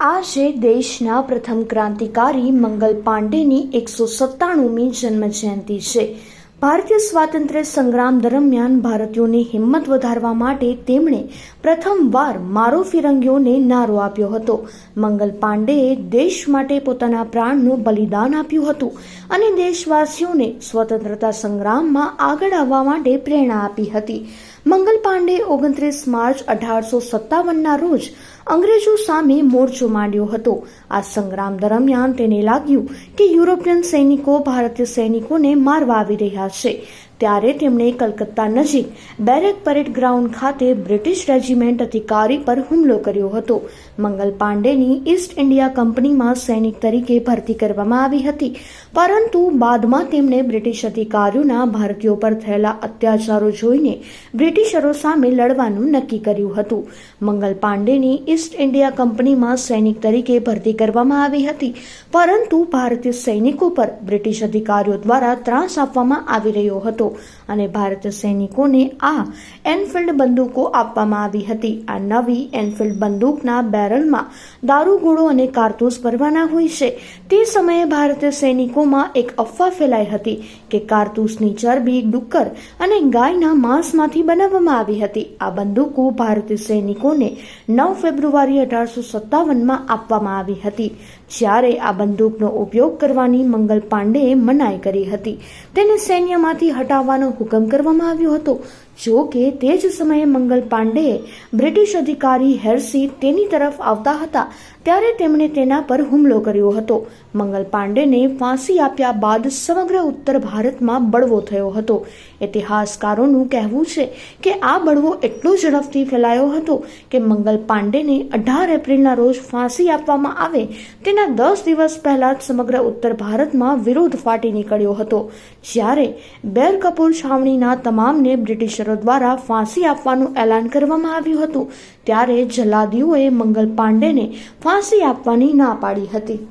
આજે દેશના પ્રથમ ક્રાંતિકારી મંગલ પાંડેની એકસો સત્તાણુમી જન્મજયંતિ છે. ભારતીય સ્વાતંત્ર્ય સંગ્રામ દરમિયાન ભારતીયોની હિંમત વધારવા માટે તેમણે પ્રથમવાર મારો ફિરંગીઓને નારો આપ્યો હતો. મંગલ પાંડેએ દેશ માટે પોતાના પ્રાણનું બલિદાન આપ્યું હતું અને દેશવાસીઓને સ્વતંત્રતા સંગ્રામમાં આગળ આવવા માટે પ્રેરણા આપી હતી. મંગલ પાંડે ઓગણત્રીસ માર્ચ અઢારસો સત્તાવનના રોજ અંગ્રેજો સામે મોરચો માંડ્યો હતો. આ સંગ્રામ દરમિયાન તેને લાગ્યું કે યુરોપિયન સૈનિકો ભારતીય સૈનિકોને મારવા આવી રહ્યા છે. ત્યારે તેમણે કલકત્તા નજીક બેરેક પરેડ ગ્રાઉન્ડ ખાતે બ્રિટિશ રેજિમેન્ટ અધિકારી પર હુમલો કર્યો હતો. મંગલ પાંડેની ઈસ્ટ ઇન્ડિયા કંપનીમાં સૈનિક તરીકે ભરતી કરવામાં આવી હતી. પરંતુ બાદમાં તેમણે બ્રિટિશ અધિકારીઓના ભારતીયો પર થયેલા અત્યાચારો જોઈને બ્રિટિશરો સામે લડવાનું નક્કી કર્યું હતું. મંગલ પાંડેની ઈસ્ટ ઇન્ડિયા કંપનીમાં સૈનિક તરીકે ભરતી કરવામાં આવી હતી. પરંતુ ભારતીય સૈનિકો પર બ્રિટિશ અધિકારીઓ દ્વારા ત્રાસ આપવામાં આવી રહ્યો હતો અને ભારતીય સૈનિકોને આ એનફિલ્ડ બંદૂકો આપવામાં આવી હતી. આ નવી એનફિલ્ડ બંદૂકના બેરલમાં દારૂગોળો અને કારતૂસ ભરવાના હોય છે. તે સમયે ભારતીય સૈનિકોમાં એક અફવા ફેલાઈ હતી કે કારતૂસની ચરબી, ડુક્કર અને ગાયના માંસમાંથી બનાવવામાં આવી હતી. આ બંદૂકો ભારતીય સૈનિકોને નવ ફેબ્રુઆરી અઢારસો સત્તાવનમાં આપવામાં આવી હતી, જ્યારે આ બંદૂકનો ઉપયોગ કરવાની મંગલ પાંડેએ મનાઈ કરી હતી. તેને સૈન્યમાંથી હટાવવાનો હુકમ કરવામાં આવ્યો હતો જો કે તે જ સમયે મંગલ પાંડે બ્રિટિશ અધિકારી હેરસી તેની તરફ આવતા હતા, ત્યારે તેમણે તેના પર હુમલો કર્યો હતો. મંગલ પાંડેને ફાંસી આપ્યા બાદ સમગ્ર ઉત્તર ભારતમાં બળવો થયો હતો. ઇતિહાસકારોનું કહેવું છે કે આ બળવો એટલો ઝડપથી ફેલાયો હતો કે મંગલ પાંડેને અઢાર એપ્રિલના રોજ ફાંસી આપવામાં આવે તેના દસ દિવસ પહેલા જ સમગ્ર ઉત્તર ભારતમાં વિરોધ ફાટી નીકળ્યો હતો. જ્યારે બેર કપૂર છાવણીના તમામને બ્રિટિશરો દ્વારા ફાંસી આપવાનું એલાન કરવામાં આવ્યું હતું. ત્યારે જલાદીઓએ મંગલ પાંડેને ફાંસી આપવાની ના પાડી હતી.